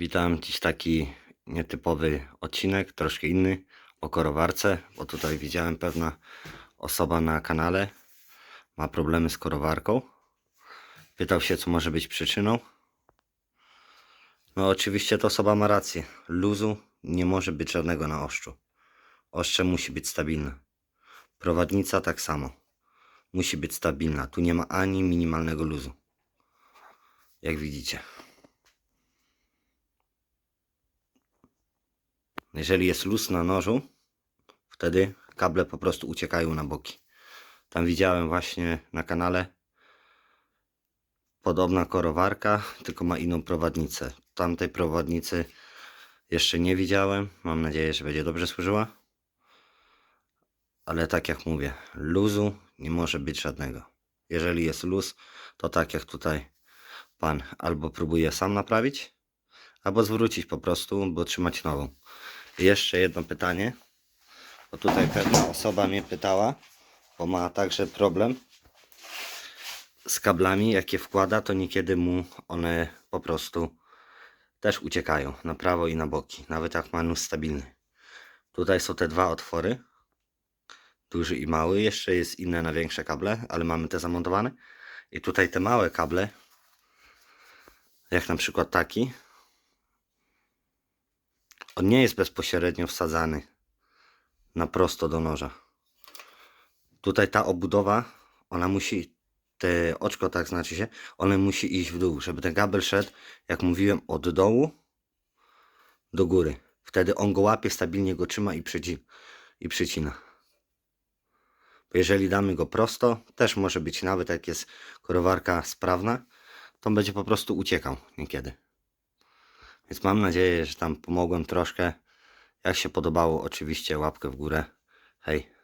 Witam, dziś taki nietypowy odcinek, troszkę inny o korowarce, bo tutaj widziałem pewna osoba na kanale ma problemy z korowarką. Pytał się, co może być przyczyną. No oczywiście ta osoba ma rację. Luzu nie może być żadnego na oszczu. Ostrze musi być stabilne. Prowadnica tak samo. Musi być stabilna. Tu nie ma ani minimalnego luzu. Jak widzicie. Jeżeli jest luz na nożu, wtedy kable po prostu uciekają na boki. Tam widziałem właśnie na kanale podobna korowarka, tylko ma inną prowadnicę. Tamtej prowadnicy jeszcze nie widziałem. Mam nadzieję, że będzie dobrze służyła. Ale tak jak mówię, luzu nie może być żadnego. Jeżeli jest luz, to tak jak tutaj pan albo próbuje sam naprawić, albo zwrócić po prostu, bo trzymać nową. Jeszcze jedno pytanie, bo tutaj pewna osoba mnie pytała, bo ma także problem z kablami, jakie wkłada, to niekiedy mu one po prostu też uciekają na prawo i na boki, nawet jak ma nóż stabilny. Tutaj są te dwa otwory, duży i mały, jeszcze jest inne na większe kable, ale mamy te zamontowane. I tutaj te małe kable, jak na przykład taki, on nie jest bezpośrednio wsadzany na prosto do noża. Tutaj ta obudowa, ona musi, te oczko tak znaczy się, one musi iść w dół, żeby ten kabel szedł, jak mówiłem, od dołu do góry. Wtedy on go łapie, stabilnie go trzyma i, przyci i przycina. Jeżeli damy go prosto, też może być nawet jak jest korowarka sprawna, to on będzie po prostu uciekał niekiedy. Więc mam nadzieję, że tam pomogłem troszkę. Jak się podobało, oczywiście łapkę w górę. Hej.